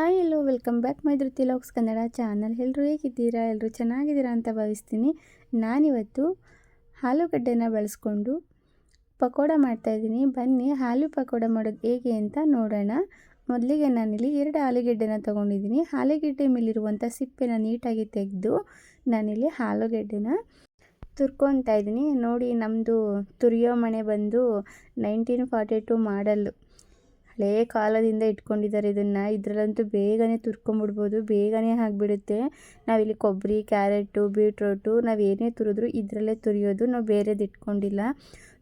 Hi hello, welcome back my locks Kannada channel. ಎಲ್ಲರೂ ಹೇಗಿದ್ದೀರಾ? ಎಲ್ಲರೂ ಚೆನ್ನಾಗಿದ್ದೀರಾ ಅಂತ ಭಾವಿಸ್ತೀನಿ. ನಾನಿವತ್ತು ಆಲೂಗಡ್ಡೆನ ಬಳಸ್ಕೊಂಡು ಪಕೋಡ ಮಾಡ್ತಾಯಿದ್ದೀನಿ ಬನ್ನಿ, ಹಾಲು ಪಕೋಡ ಮಾಡೋದು ಹೇಗೆ ಅಂತ ನೋಡೋಣ. ಮೊದಲಿಗೆ ನಾನಿಲ್ಲಿ ಎರಡು ಆಲೂಗೆಡ್ಡೆನ ತೊಗೊಂಡಿದ್ದೀನಿ. ಆಲೂಗೆಡ್ಡೆ ಮೇಲಿರುವಂಥ ಸಿಪ್ಪೆನ ನೀಟಾಗಿ ತೆಗೆದು ನಾನಿಲ್ಲಿ ಆಲೂಗೆಡ್ಡೆನ ತುರ್ಕೊತಾ ಇದ್ದೀನಿ. ನೋಡಿ ನಮ್ಮದು ತುರಿಯೋ ಮನೆ ಬಂದು ನೈನ್ಟೀನ್ ಫಾರ್ಟಿ ಟು ಮಾಡಲ್ಲು. ಹಳೇ ಕಾಲದಿಂದ ಇಟ್ಕೊಂಡಿದ್ದಾರೆ ಇದನ್ನು. ಇದರಲ್ಲಂತೂ ಬೇಗನೆ ತುರ್ಕೊಂಬಿಡ್ಬೋದು, ಬೇಗನೆ ಆಗಿಬಿಡುತ್ತೆ. ನಾವಿಲ್ಲಿ ಕೊಬ್ಬರಿ, ಕ್ಯಾರೆಟು, ಬೀಟ್ರೋಟು ನಾವು ಏನೇ ತುರಿದ್ರು ಇದರಲ್ಲೇ ತುರಿಯೋದು. ನಾವು ಬೇರೆದು ಇಟ್ಕೊಂಡಿಲ್ಲ.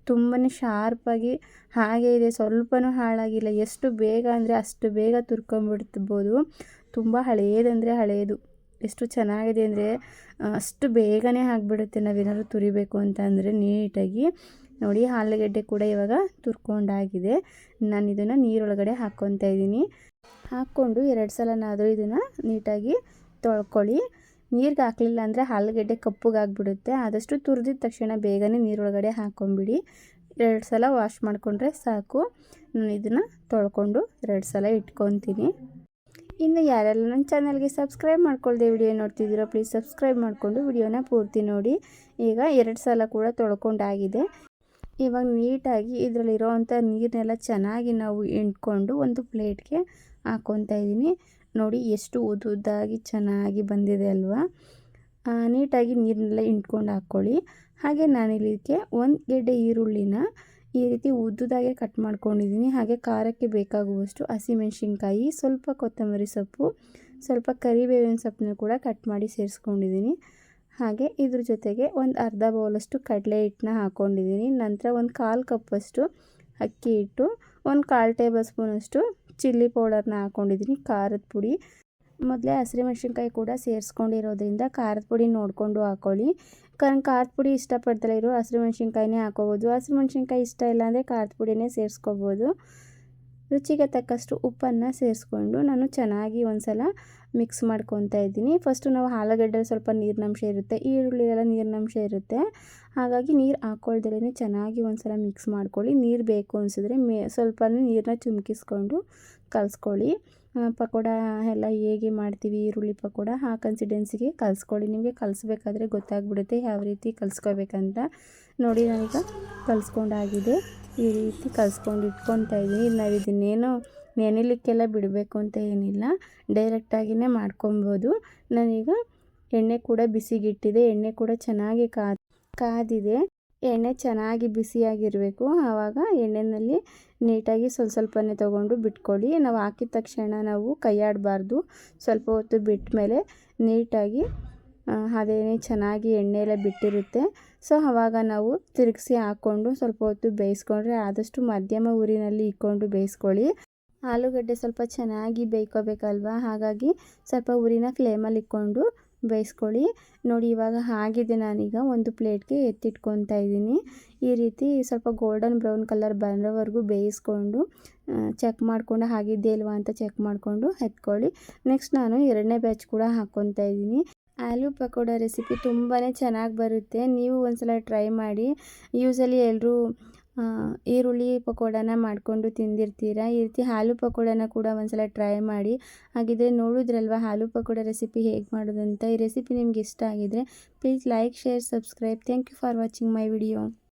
ತುಂಬಾ ಶಾರ್ಪಾಗಿ ಹಾಗೆ ಇದೆ. ಸ್ವಲ್ಪನೂ ಹಾಳಾಗಿಲ್ಲ. ಎಷ್ಟು ಬೇಗ ಅಂದರೆ ಅಷ್ಟು ಬೇಗ ತುರ್ಕೊಂಬಿಡ್ಬೋದು. ತುಂಬ ಹಳೇದಂದರೆ ಹಳೇದು. ಎಷ್ಟು ಚೆನ್ನಾಗಿದೆ ಅಂದರೆ, ಅಷ್ಟು ಬೇಗನೆ ಆಗಿಬಿಡುತ್ತೆ ನಾವೇನಾದ್ರು ತುರಿಬೇಕು ಅಂತ ಅಂದರೆ ನೀಟಾಗಿ. ನೋಡಿ ಆಲೂಗಡ್ಡೆ ಕೂಡ ಇವಾಗ ತುರ್ಕೊಂಡಾಗಿದೆ. ನಾನು ಇದನ್ನು ನೀರೊಳಗಡೆ ಹಾಕ್ಕೊತಾ ಇದ್ದೀನಿ. ಹಾಕ್ಕೊಂಡು ಎರಡು ಸಲನಾದರೂ ಇದನ್ನು ನೀಟಾಗಿ ತೊಳ್ಕೊಳ್ಳಿ. ನೀರಿಗೆ ಹಾಕಲಿಲ್ಲ ಅಂದರೆ ಆಲೂಗಡ್ಡೆ ಕಪ್ಪಗಾಗ್ಬಿಡುತ್ತೆ. ಆದಷ್ಟು ತುರಿದಿದ ತಕ್ಷಣ ಬೇಗನೆ ನೀರೊಳಗಡೆ ಹಾಕ್ಕೊಂಬಿಡಿ ಎರಡು ಸಲ ವಾಶ್ ಮಾಡಿಕೊಂಡ್ರೆ ಸಾಕು. ನಾನು ಇದನ್ನು ತೊಳ್ಕೊಂಡು ಎರಡು ಸಲ ಇಟ್ಕೊತೀನಿ. ಇನ್ನು ಯಾರೆಲ್ಲ ನನ್ನ ಚಾನಲ್ಗೆ ಸಬ್ಸ್ಕ್ರೈಬ್ ಮಾಡ್ಕೊಳ್ದೆ ವಿಡಿಯೋ ನೋಡ್ತಿದ್ದೀರೋ, ಪ್ಲೀಸ್ ಸಬ್ಸ್ಕ್ರೈಬ್ ಮಾಡಿಕೊಂಡು ವಿಡಿಯೋನ ಪೂರ್ತಿ ನೋಡಿ. ಈಗ ಎರಡು ಸಲ ಕೂಡ ತೊಳ್ಕೊಂಡಾಗಿದೆ. ಇವಾಗ ನೀಟಾಗಿ ಇದರಲ್ಲಿರೋವಂಥ ನೀರನ್ನೆಲ್ಲ ಚೆನ್ನಾಗಿ ನಾವು ಹಿಂಡ್ಕೊಂಡು ಒಂದು ಪ್ಲೇಟ್ಗೆ ಹಾಕ್ಕೊತಾ ಇದ್ದೀನಿ. ನೋಡಿ ಎಷ್ಟು ಉದ್ದುದ್ದಾಗಿ ಚೆನ್ನಾಗಿ ಬಂದಿದೆ ಅಲ್ವಾ? ನೀಟಾಗಿ ನೀರನ್ನೆಲ್ಲ ಹಿಂಡ್ಕೊಂಡು ಹಾಕ್ಕೊಳ್ಳಿ. ಹಾಗೆ ನಾನು ಇಲ್ಲಿಗೆ ಒಂದು ಗೆಡ್ಡೆ ಈರುಳ್ಳಿನ ಈ ರೀತಿ ಉದ್ದುದಾಗೆ ಕಟ್ ಮಾಡ್ಕೊಂಡಿದ್ದೀನಿ. ಹಾಗೆ ಖಾರಕ್ಕೆ ಬೇಕಾಗುವಷ್ಟು ಹಸಿಮೆಣ್ಸಿನ್ಕಾಯಿ, ಸ್ವಲ್ಪ ಕೊತ್ತಂಬರಿ ಸೊಪ್ಪು, ಸ್ವಲ್ಪ ಕರಿಬೇವಿನ ಸೊಪ್ಪನ್ನ ಕೂಡ ಕಟ್ ಮಾಡಿ ಸೇರಿಸ್ಕೊಂಡಿದ್ದೀನಿ. ಹಾಗೆ ಇದ್ರ ಜೊತೆಗೆ ಒಂದು ಅರ್ಧ ಬೌಲಷ್ಟು ಕಡಲೆ ಹಿಟ್ಟನ್ನ ಹಾಕ್ಕೊಂಡಿದ್ದೀನಿ ನಂತರ ಒಂದು ಕಾಲು ಕಪ್ಪಷ್ಟು ಅಕ್ಕಿ ಹಿಟ್ಟು, ಒಂದು ಕಾಲು ಟೇಬಲ್ ಸ್ಪೂನಷ್ಟು ಚಿಲ್ಲಿ ಪೌಡರ್ನ ಹಾಕ್ಕೊಂಡಿದ್ದೀನಿ ಖಾರದ ಪುಡಿ. ಮೊದಲೇ ಹಸಿಮೆಣ್ಸಿನ್ಕಾಯಿ ಕೂಡ ಸೇರಿಸ್ಕೊಂಡಿರೋದ್ರಿಂದ ಖಾರದ ಪುಡಿ ನೋಡಿಕೊಂಡು ಹಾಕ್ಕೊಳ್ಳಿ ಕಾರಣ ಖಾರದ ಪುಡಿ ಇಷ್ಟಪಡ್ತಲೇ ಇರೋ ಹಸಿಮೆಣ್ಸಿನ್ಕಾಯಿನೇ ಹಾಕೋಬೋದು. ಹಸಿಮೆಣ್ಸಿನ್ಕಾಯಿ ಇಷ್ಟ ಇಲ್ಲ ಅಂದರೆ ಖಾರದ ಪುಡಿನೇ ಸೇರಿಸ್ಕೋಬೋದು. ರುಚಿಗೆ ತಕ್ಕಷ್ಟು ಉಪ್ಪನ್ನು ಸೇರಿಸ್ಕೊಂಡು ನಾನು ಚೆನ್ನಾಗಿ ಒಂದು ಸಲ ಮಿಕ್ಸ್ ಮಾಡ್ಕೊತಾ ಇದ್ದೀನಿ. ಫಸ್ಟು ನಾವು ಆಲೂಗಡ್ಡೆ ಸ್ವಲ್ಪ ನೀರಿನಂಶ ಇರುತ್ತೆ ಈರುಳ್ಳಿ ಎಲ್ಲ ನೀರಿನಂಶ ಇರುತ್ತೆ. ಹಾಗಾಗಿ ನೀರು ಹಾಕ್ಕೊಳ್ದಲೇ ಚೆನ್ನಾಗಿ ಒಂದು ಸಲ ಮಿಕ್ಸ್ ಮಾಡ್ಕೊಳ್ಳಿ. ನೀರು ಬೇಕು ಅನಿಸಿದ್ರೆ ಮೇ ಸ್ವಲ್ಪ ನೀರನ್ನ ಚುಮ್ಕಿಸ್ಕೊಂಡು ಕಲಿಸ್ಕೊಳ್ಳಿ. ಪಕೋಡ ಎಲ್ಲ ಹೇಗೆ ಮಾಡ್ತೀವಿ, ಈರುಳ್ಳಿ ಪಕೋಡ, ಆ ಕನ್ಸಿಡೆನ್ಸಿಗೆ ಕಲಿಸ್ಕೊಳ್ಳಿ. ನಿಮಗೆ ಕಲಿಸ್ಬೇಕಾದ್ರೆ ಗೊತ್ತಾಗ್ಬಿಡುತ್ತೆ, ಯಾವ ರೀತಿ ಕಲಿಸ್ಕೋಬೇಕಂತ. ನೋಡಿ ನನಗೆ ಕಲಿಸ್ಕೊಂಡಾಗಿದೆ. ಈ ರೀತಿ ಕಲ್ಸ್ಕೊಂಡು ಇಟ್ಕೊತಾ ಇದ್ದೀನಿ. ನಾವು ಇದನ್ನೇನು ನೆನೆಲಿಕ್ಕೆಲ್ಲ ಬಿಡಬೇಕು ಅಂತ ಏನಿಲ್ಲ. ಡೈರೆಕ್ಟಾಗಿಯೇ ಮಾಡ್ಕೊಬೋದು. ನಾನೀಗ ಎಣ್ಣೆ ಕೂಡ ಬಿಸಿಗಿಟ್ಟಿದೆ. ಎಣ್ಣೆ ಕೂಡ ಚೆನ್ನಾಗಿ ಕಾದಿದೆ. ಎಣ್ಣೆ ಚೆನ್ನಾಗಿ ಬಿಸಿಯಾಗಿರಬೇಕು. ಆವಾಗ ಎಣ್ಣೆನಲ್ಲಿ ನೀಟಾಗಿ ಸ್ವಲ್ಪ ಸ್ವಲ್ಪನೇ ತೊಗೊಂಡು ಬಿಟ್ಕೊಳ್ಳಿ. ನಾವು ಹಾಕಿದ ತಕ್ಷಣ ನಾವು ಕೈಯಾಡಬಾರ್ದು. ಸ್ವಲ್ಪ ಹೊತ್ತು ಬಿಟ್ಟ ಮೇಲೆ ನೀಟಾಗಿ ಅದೇನೇ ಚೆನ್ನಾಗಿ ಎಣ್ಣೆ ಎಲ್ಲ ಬಿಟ್ಟಿರುತ್ತೆ. ಸೊ ಆವಾಗ ನಾವು ತಿರುಗಿಸಿ ಹಾಕ್ಕೊಂಡು ಸ್ವಲ್ಪ ಹೊತ್ತು ಬೇಯಿಸ್ಕೊಂಡ್ರೆ ಆದಷ್ಟು ಮಧ್ಯಮ ಊರಿನಲ್ಲಿ ಇಕ್ಕೊಂಡು ಬೇಯಿಸ್ಕೊಳ್ಳಿ. ಆಲೂಗಡ್ಡೆ ಸ್ವಲ್ಪ ಚೆನ್ನಾಗಿ ಬೇಯ್ಕೋಬೇಕಲ್ವ? ಹಾಗಾಗಿ ಸ್ವಲ್ಪ ಉರಿನ ಫ್ಲೇಮಲ್ಲಿ ಇಕ್ಕೊಂಡು ಬೇಯಿಸ್ಕೊಳ್ಳಿ. ನೋಡಿ, ಇವಾಗ ಆಗಿದೆ. ನಾನೀಗ ಒಂದು ಪ್ಲೇಟ್ಗೆ ಎತ್ತಿಟ್ಕೊತಾ ಇದ್ದೀನಿ. ಈ ರೀತಿ ಸ್ವಲ್ಪ ಗೋಲ್ಡನ್ ಬ್ರೌನ್ ಕಲರ್ ಬರೋವರೆಗೂ ಬೇಯಿಸ್ಕೊಂಡು ಚೆಕ್ ಮಾಡಿಕೊಂಡು ಇಲ್ವಾ ಅಂತ ಚೆಕ್ ಮಾಡಿಕೊಂಡು ಎತ್ಕೊಳ್ಳಿ. ನೆಕ್ಸ್ಟ್ ನಾನು ಎರಡನೇ ಬ್ಯಾಚ್ ಕೂಡ ಹಾಕ್ಕೊತಾ ಇದ್ದೀನಿ. ಆಲೂ ಪಕೋಡ ರೆಸಿಪಿ ತುಂಬಾ ಚೆನ್ನಾಗಿ ಬರುತ್ತೆ. ನೀವು ಒಂದ್ಸಲ ಟ್ರೈ ಮಾಡಿ. ಯೂಸಲಿ ಎಲ್ಲರೂ ಈರುಳ್ಳಿ ಪಕೋಡನ ಮಾಡಿಕೊಂಡು ತಿಂದಿರ್ತೀರ? ಈ ರೀತಿ ಆಲೂ ಪಕೋಡನ ಕೂಡ ಒಂದ್ಸಲ ಟ್ರೈ ಮಾಡಿ. ಹಾಗಿದ್ರೆ ನೋಡಿದ್ರಲ್ವ ಆಲೂ ಪಕೋಡ ರೆಸಿಪಿ ಹೇಗೆ ಮಾಡೋದಂತ? ಈ ರೆಸಿಪಿ ನಿಮ್ಗೆ ಇಷ್ಟ ಆಗಿದ್ರೆ, please like, share, subscribe. Thank you for watching my video.